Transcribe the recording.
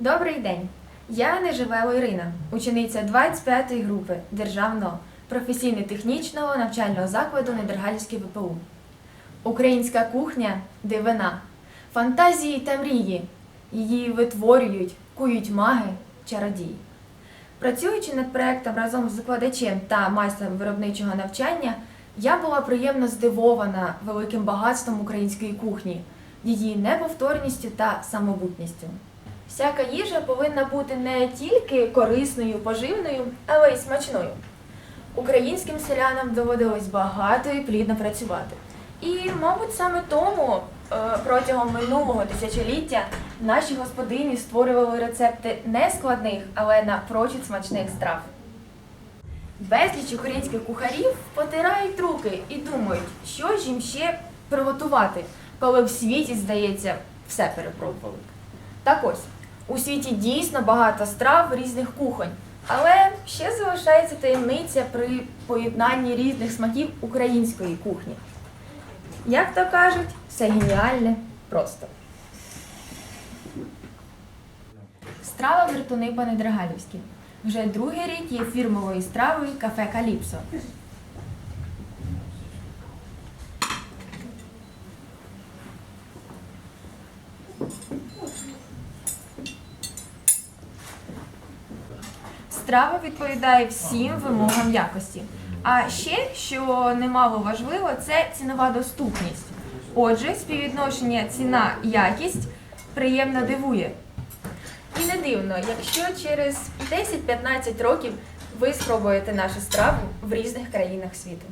Добрий день. Я Неживело Ірина, учениця 25-ї групи Державного професійно-технічного навчального закладу Недергалівський ВПУ. Українська кухня дивина, фантазії та мрії. Її витворюють, кують маги, чародії. Працюючи над проектом разом з викладачем та майстром виробничого навчання, я була приємно здивована великим багатством української кухні, її неповторністю та самобутністю. Всяка їжа повинна бути не тільки корисною, поживною, але й смачною. Українським селянам доводилось багато і плідно працювати. І, мабуть, саме тому е, протягом минулого тисячоліття наші господині створювали рецепти не складних, але напрочуд смачних страв. Безліч українських кухарів потирають руки і думають, що ж їм ще приготувати, коли в світі, здається, все перепробували. Так ось, у світі дійсно багато страв різних кухонь, але ще залишається таємниця при поєднанні різних смаків української кухні. Як то кажуть, все геніальне просто. Страва вертуни по-недрагалівськи. Вже другий рік є фірмовою стравою кафе Каліпсо. Страва відповідає всім вимогам якості. А ще, що немало важливо, це цінова доступність. Отже, співвідношення ціна-якість приємно дивує. І не дивно, якщо через 10-15 років ви спробуєте нашу страву в різних країнах світу.